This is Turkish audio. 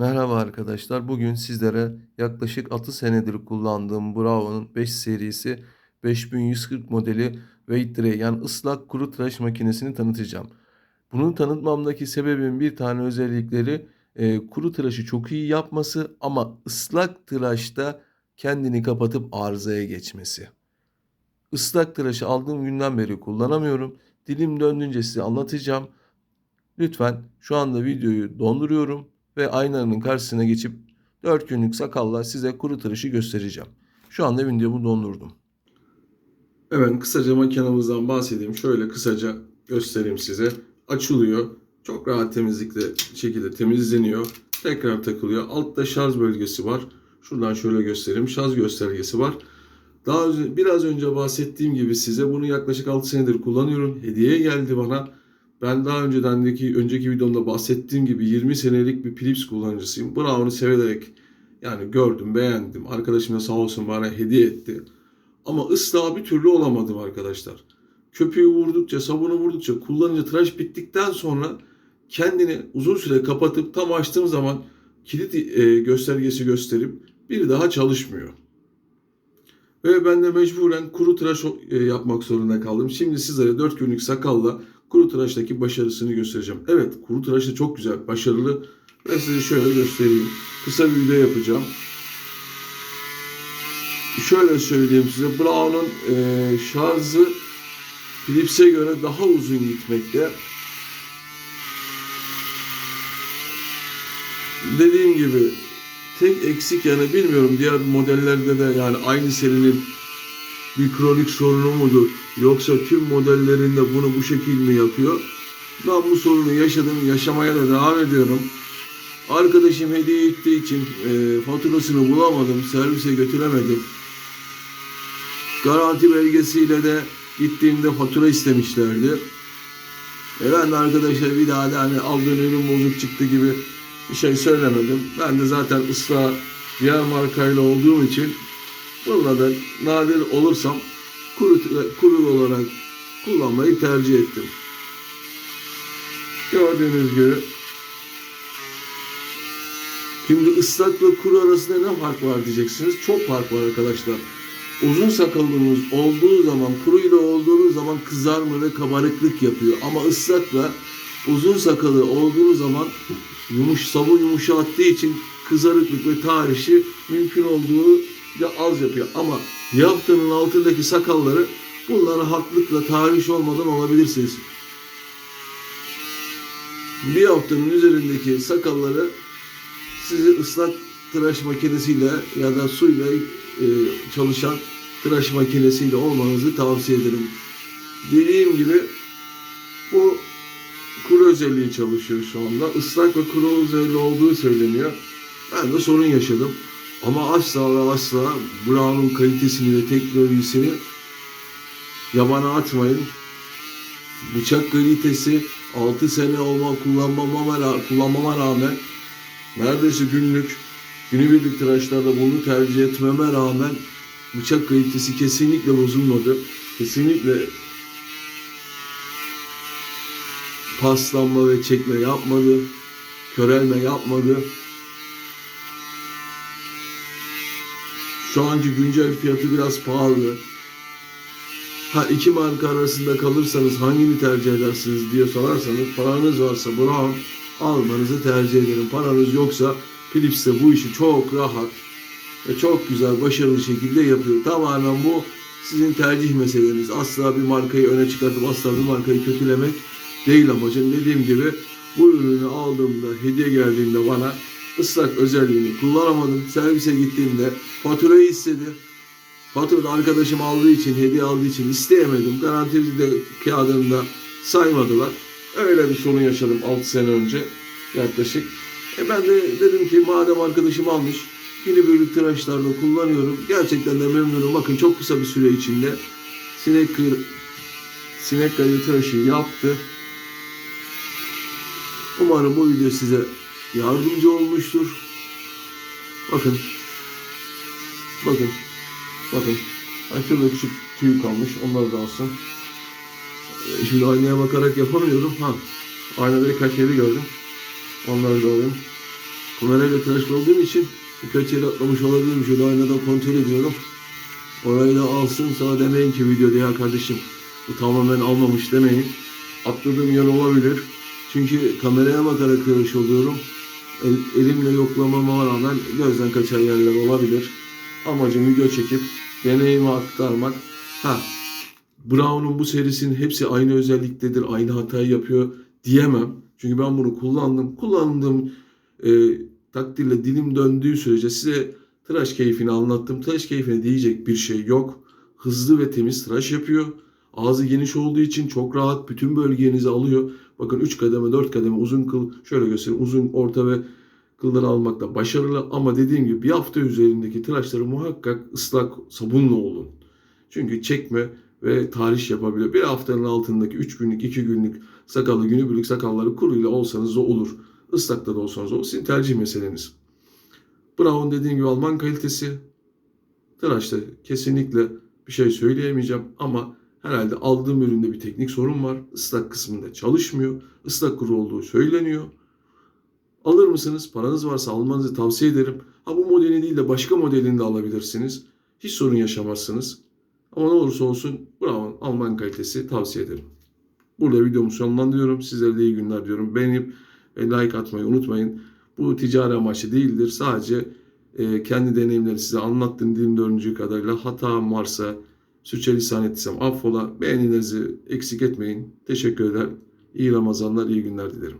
Merhaba arkadaşlar. Bugün sizlere yaklaşık 6 senedir kullandığım Bravo'nun 5 serisi 5140 modeli weight tray yani ıslak kuru tıraş makinesini tanıtacağım. Bunu tanıtmamdaki sebebin bir tane özellikleri e, kuru tıraşı çok iyi yapması ama ıslak tıraşta kendini kapatıp arızaya geçmesi. Islak tıraşı aldığım günden beri kullanamıyorum. Dilim döndüğünce size anlatacağım. Lütfen şu anda videoyu donduruyorum ve aynanın karşısına geçip 4 günlük sakalla size kuru tıraşı göstereceğim. Şu anda videomu dondurdum. Hemen kısaca makinamızdan bahsedeyim. Şöyle kısaca göstereyim size. Açılıyor. Çok rahat temizlikle şekilde temizleniyor. Tekrar takılıyor. Altta şarj bölgesi var. Şuradan şöyle göstereyim. Şarj göstergesi var. Daha önce, biraz önce bahsettiğim gibi size bunu yaklaşık 6 senedir kullanıyorum. Hediye geldi bana. Ben daha öncedendeki önceki videomda bahsettiğim gibi 20 senelik bir Philips kullanıcısıyım. Brown'u severek yani gördüm, beğendim. Arkadaşım da sağ olsun bana hediye etti. Ama ıslığa bir türlü olamadım arkadaşlar. Köpüğü vurdukça, sabunu vurdukça, kullanınca tıraş bittikten sonra kendini uzun süre kapatıp tam açtığım zaman kilit e, göstergesi gösterip bir daha çalışmıyor. Ve ben de mecburen kuru tıraş e, yapmak zorunda kaldım. Şimdi sizlere 4 günlük sakalla kuru tıraştaki başarısını göstereceğim. Evet kuru tıraş da çok güzel, başarılı. Ben size şöyle göstereyim. Kısa bir video yapacağım. Şöyle söyleyeyim size. Brown'un e, şarjı Philips'e göre daha uzun gitmekte. Dediğim gibi tek eksik yani bilmiyorum diğer modellerde de yani aynı serinin bir kronik sorunu mudur yoksa tüm modellerinde bunu bu şekil mi yapıyor? Ben bu sorunu yaşadım, yaşamaya da devam ediyorum. Arkadaşım hediye ettiği için e, faturasını bulamadım, servise götüremedim. Garanti belgesiyle de gittiğimde fatura istemişlerdi. E ben de arkadaşlar bir daha da hani aldığın ürün bozuk çıktı gibi bir şey söylemedim. Ben de zaten ıslah diğer markayla olduğum için bununla da nadir olursam kuru, kuru olarak kullanmayı tercih ettim. Gördüğünüz gibi Şimdi ıslakla kuru arasında ne fark var diyeceksiniz. Çok fark var arkadaşlar. Uzun sakalınız olduğu zaman, kuruyla olduğunuz zaman kızarma ve kabarıklık yapıyor. Ama ıslakla uzun sakalı olduğu zaman yumuş, sabun yumuşattığı için kızarıklık ve tarihçi mümkün olduğu da az yapıyor. Ama haftanın altındaki sakalları bunları haklıkla tarih olmadan olabilirsiniz. Bir haftanın üzerindeki sakalları sizi ıslak tıraş makinesiyle ya da suyla e, çalışan tıraş makinesiyle olmanızı tavsiye ederim. Dediğim gibi bu kuru özelliği çalışıyor şu anda. Islak ve kuru özelliği olduğu söyleniyor. Ben de sorun yaşadım. Ama asla ve asla Brown'un kalitesini ve teknolojisini yabana atmayın. Bıçak kalitesi 6 sene olma kullanmama, kullanmama rağmen neredeyse günlük günübirlik tıraşlarda bunu tercih etmeme rağmen bıçak kalitesi kesinlikle bozulmadı. Kesinlikle paslanma ve çekme yapmadı. Körelme yapmadı. Şu anki güncel fiyatı biraz pahalı. Ha iki marka arasında kalırsanız hangini tercih edersiniz diye sorarsanız paranız varsa Brown almanızı tercih ederim. Paranız yoksa Philips de bu işi çok rahat ve çok güzel, başarılı şekilde yapıyor. Tamamen bu sizin tercih meseleniz. Asla bir markayı öne çıkartıp asla bir markayı kötülemek değil amacım. Dediğim gibi bu ürünü aldığımda, hediye geldiğinde bana ıslak özelliğini kullanamadım. Servise gittiğimde faturayı istedi. Faturada arkadaşım aldığı için, hediye aldığı için isteyemedim. Garantili de kağıdında saymadılar. Öyle bir sorun yaşadım 6 sene önce yaklaşık. E ben de dedim ki madem arkadaşım almış günübirlik tıraşlarda kullanıyorum. Gerçekten de memnunum. Bakın çok kısa bir süre içinde sinek kır, sinek kayı tıraşı yaptı. Umarım bu video size yardımcı olmuştur. Bakın. Bakın. Bakın. Şurada küçük tüy kalmış. Onları da alsın. E, Şimdi aynaya bakarak yapamıyorum. Ha. Aynada birkaç yeri gördüm. Onları da alayım. kamerayla tıraş olduğum için birkaç yere atlamış olabilirim. Şöyle aynadan kontrol ediyorum. Orayı da alsın sonra demeyin ki videoda ya kardeşim bu tamamen almamış demeyin. Atladığım yer olabilir. Çünkü kameraya bakarak tıraş oluyorum. El- elimle yoklamama rağmen gözden kaçan yerler olabilir. Amacım video çekip deneyimi aktarmak. Ha Brown'un bu serisinin hepsi aynı özelliktedir, aynı hatayı yapıyor diyemem. Çünkü ben bunu kullandım. Kullandığım e, takdirle dilim döndüğü sürece size tıraş keyfini anlattım. Tıraş keyfine diyecek bir şey yok. Hızlı ve temiz tıraş yapıyor. Ağzı geniş olduğu için çok rahat bütün bölgenizi alıyor. Bakın 3 kademe 4 kademe uzun kıl şöyle göstereyim. Uzun, orta ve kılları almakta başarılı ama dediğim gibi bir hafta üzerindeki tıraşları muhakkak ıslak sabunla olun. Çünkü çekme ve tahriş yapabiliyor. Bir haftanın altındaki 3 günlük 2 günlük sakallı günübirlik sakalları kuruyla olsanız da olur. Islakta da olsanız o sizin tercih meseleniz. Brown dediğim gibi Alman kalitesi. Tıraşta kesinlikle bir şey söyleyemeyeceğim ama herhalde aldığım üründe bir teknik sorun var. Islak kısmında çalışmıyor. Islak kuru olduğu söyleniyor. Alır mısınız? Paranız varsa almanızı tavsiye ederim. Ha bu modeli değil de başka modelini de alabilirsiniz. Hiç sorun yaşamazsınız. Ama ne olursa olsun Brown Alman kalitesi tavsiye ederim. Burada videomu sonlandırıyorum. Sizlere de iyi günler diyorum. Beğenip e, like atmayı unutmayın. Bu ticari amaçlı değildir. Sadece e, kendi deneyimleri size anlattığım dilim dördüncü kadarıyla hatam varsa sürçülisan ettiysem affola. Beğenilerinizi eksik etmeyin. Teşekkür ederim. İyi Ramazanlar, iyi günler dilerim.